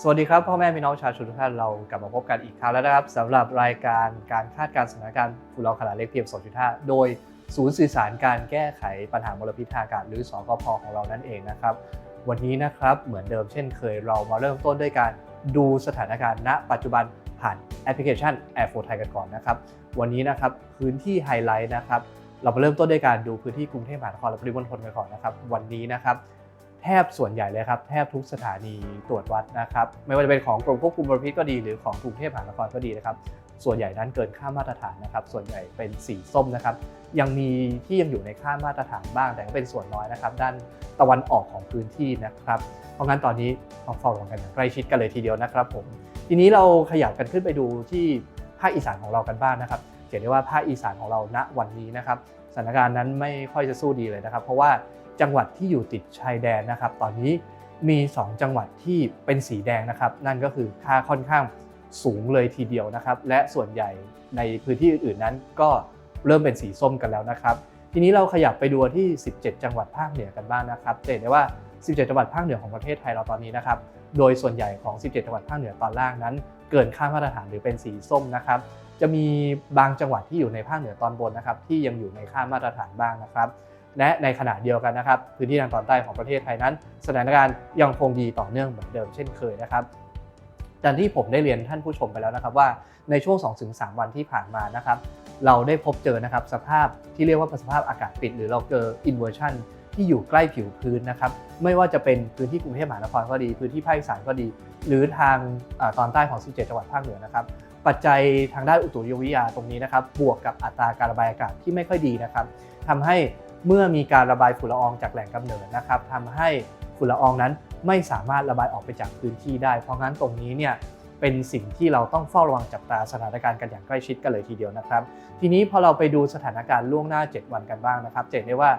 สวัสดีครับ พ่อแม่พี่น้องชาวชนทุกท่านเรากลับมาพบกันอีกครั้งแล้วนะครับสำหรับรายการการคาดการณ์สถานการณ์ฝุ่นละอองขนาดเล็ก PM 2.5 โดยศูนย์สื่อสารการแก้ไขปัญหามลพิษทางอากาศหรือสกพของเรานั่นเองนะครับ วันนี้นะครับเหมือนเดิมเช่นเคยเรามาเริ่มต้นด้วยการดูสถานการณ์ณ ปัจจุบันผ่านแอปพลิเคชัน Air 4 Thai กันก่อนนะครับ วันนี้นะครับพื้นที่ไฮไลท์นะครับ เรามาเริ่มต้นด้วยการดูพื้นที่กรุงเทพมหานครและปริมณฑลกันก่อนนะครับ วันนี้นะครับ แทบส่วนใหญ่เลยครับ แทบทุกสถานีตรวจวัดนะครับ ไม่ว่าจะเป็นของกรมควบคุมมลพิษก็ดี หรือของกรุงเทพมหานครก็ดีนะครับ ส่วนใหญ่นั้นเกินค่ามาตรฐานนะครับ ส่วนใหญ่เป็นสีส้มนะครับ ยังมีที่ยังอยู่ในค่ามาตรฐานบ้าง แต่ก็เป็นส่วนน้อยนะครับ ด้านตะวันออกของพื้นที่นะครับ เพราะงั้นตอนนี้ต้องเฝ้าระวังกันใกล้ชิดกันเลยทีเดียวนะครับผม ทีนี้เราขยับกันขึ้นไปดูที่ภาคอีสานของเรากันบ้างนะครับเห็นได้ว่าภาคอีสานของเราณวันนี้นะครับสถานการณ์นั้นไม่ค่อยจะสู้ดีเลยนะครับ เพราะว่า จังหวัดที่อยู่ติดชายแดนนะครับ ตอนนี้มี 2 จังหวัดที่เป็นสีแดงนะครับ นั่นก็คือค่าค่อนข้างสูงเลยทีเดียวนะครับ และส่วนใหญ่ในพื้นที่อื่นๆนั้นก็เริ่มเป็นสีส้มกันแล้วนะครับ ทีนี้เราขยับไปดูที่ 17 จังหวัดภาคเหนือกันบ้างนะครับจะเห็นได้ว่า 17 จังหวัดภาคเหนือของประเทศไทยเราตอนนี้นะครับ โดยส่วนใหญ่ของ 17 จังหวัดภาคเหนือตอนล่างนั้น เกินค่ามาตรฐานหรือเป็นสีส้มนะครับ จะมีบางจังหวัดที่อยู่ในภาคเหนือตอนบนนะครับ ที่ยังอยู่ในค่ามาตรฐานบ้างนะครับ และในขณะเดียวกันนะครับพื้นที่ทางตอนใต้ของประเทศไทยนั้น สถานการณ์ยังคงดีต่อเนื่องเหมือนเดิมเช่นเคยนะครับดังที่ผมได้เรียนท่านผู้ชมไปแล้วนะครับว่าในช่วง 2-3 วันที่ผ่านมานะครับเราได้พบเจอนะครับสภาพที่เรียกว่าสภาพอากาศปิด หรือเราเจอ inversion ที่อยู่ใกล้ผิวพื้นนะครับไม่ว่าจะเป็นพื้นที่กรุงเทพมหานครก็ดี พื้นที่ภาคอีสานก็ดี หรือทางอตอนใต้ของ 17 จังหวัดภาคเหนือนะครับปัจจัยทางด้านอุตุนิยมวิทยาตรงนี้นะครับบวกกับอัตราการระบายอากาศที่ไม่ค่อยดีนะครับทำให้ เมื่อมีการระบายฝุ่นละอองจากแหล่งกำเนิดนะครับทำให้ฝุ่นละอองนั้นไม่สามารถระบายออกไปจากพื้นที่ได้ เพราะงั้นตรงนี้เนี่ยเป็นสิ่งที่เราต้องเฝ้าระวังจับตาสถานการณ์กันอย่างใกล้ชิดกันเลยทีเดียวนะครับ ทีนี้พอเราไปดูสถานการณ์ล่วงหน้า 7 วันกันบ้างนะครับจะเห็นได้ว่า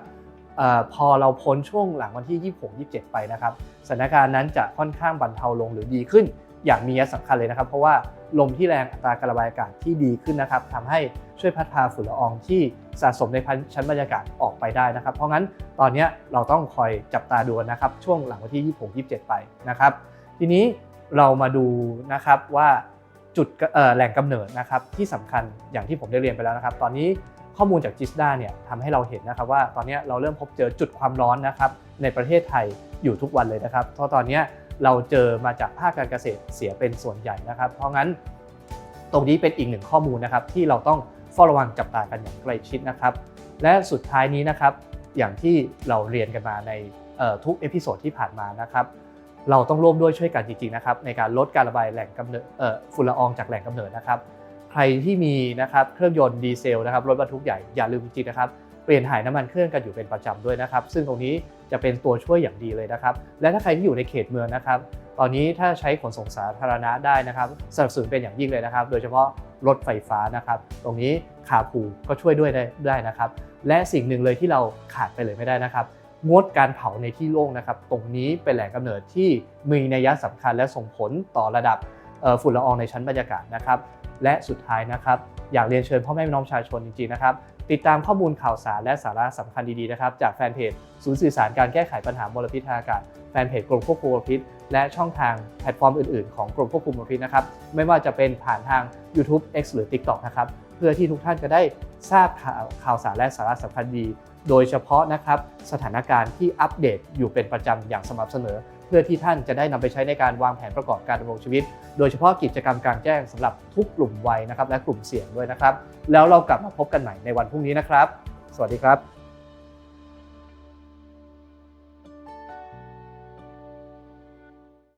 ออพอเราพ้นช่วงหลังวันที่ 26 27 ไปนะครับสถานการณ์นั้นจะค่อนข้างบรรเทาลงหรือดีขึ้น อย่างมีนัยสำคัญเลยนะครับ เพราะว่าลมที่แรงอัตราการระบายอากาศที่ดีขึ้นนะครับทำให้ช่วยพัดพาฝุ่นละอองที่สะสมในชั้นบรรยากาศออกไปได้นะครับ เพราะงั้นตอนนี้เราต้องคอยจับตาดูนะครับ ช่วงหลังวันที่ 26 27 ไปนะครับ ทีนี้เรามาดูนะครับว่าจุดแหล่งกำเนิดนะครับที่สำคัญอย่างที่ผมได้เรียนไปแล้วนะครับ ตอนนี้ข้อมูลจากจิสดาเนี่ยทำให้เราเห็นนะครับว่าตอนนี้เราเริ่มพบเจอจุดความร้อนนะครับในประเทศไทยอยู่ทุกวันเลยนะครับเพราะตอนนี้ เราเจอมาจากภาคการเกษตรเสียเป็นส่วนใหญ่นะครับ เพราะงั้นตรงนี้เป็นอีกหนึ่งข้อมูลนะครับที่เราต้องเฝ้าระวังจับตากันอย่างใกล้ชิดนะครับ และสุดท้ายนี้นะครับ อย่างที่เราเรียนกันมาในทุกเอพิโซดที่ผ่านมานะครับเราต้องร่วมด้วยช่วยกันจริงๆนะครับในการลดการระบายแหล่งกำเนิดฝุ่นละอองจากแหล่งกำเนิดนะครับ ใครที่มีนะครับเครื่องยนต์ดีเซลนะครับรถบรรทุกใหญ่อย่าลืมจริงๆนะครับ เปลี่ยนถ่ายน้ำมันเครื่องกันอยู่เป็นประจำด้วยนะครับ ซึ่งตรงนี้จะเป็นตัวช่วยอย่างดีเลยนะครับ และถ้าใครที่อยู่ในเขตเมืองนะครับ ตอนนี้ถ้าใช้ขนส่งสาธารณะได้นะครับสนับสนุนเป็นอย่างยิ่งเลยนะครับ โดยเฉพาะรถไฟฟ้านะครับ ตรงนี้คาพูก็ช่วยด้วยได้ได้นะครับ และสิ่งหนึ่งเลยที่เราขาดไปเลยไม่ได้นะครับงดการเผาในที่โล่งนะครับ ตรงนี้เป็นแหล่งกำเนิดที่มีนัยสำคัญและส่งผลต่อระดับฝุ่นละอองในชั้นบรรยากาศนะครับ และสุดท้ายนะครับ อยากเรียนเชิญพ่อแม่พี่น้องประชาชนจริงๆนะครับ ติดตามข้อมูลข่าวสารและสาระสำคัญดีๆนะครับ จากแฟนเพจศูนย์สื่อสารการแก้ไขปัญหามลพิษทางอากาศแฟนเพจกรมควบคุมมลพิษ และช่องทางแพลตฟอร์มอื่นๆ ของกรมควบคุมมลพิษนะครับไม่ว่าจะเป็นผ่านทาง YouTube X หรือ TikTok นะครับเพื่อที่ทุกท่านจะได้ทราบข่าวข่าวสารและสาระสำคัญดี โดยเฉพาะนะครับสถานการณ์ที่อัปเดตอยู่เป็นประจำอย่างสม่ำเสมอ เพื่อที่ท่านจะได้นำไปใช้ในการวางแผนประกอบการดำรงชีวิต โดยเฉพาะกิจกรรมกลางแจ้งสำหรับทุกกลุ่มวัยนะครับและกลุ่มเสี่ยงด้วยนะครับ แล้วเรากลับมาพบกันใหม่ในวันพรุ่งนี้นะครับ สวัสดีครับ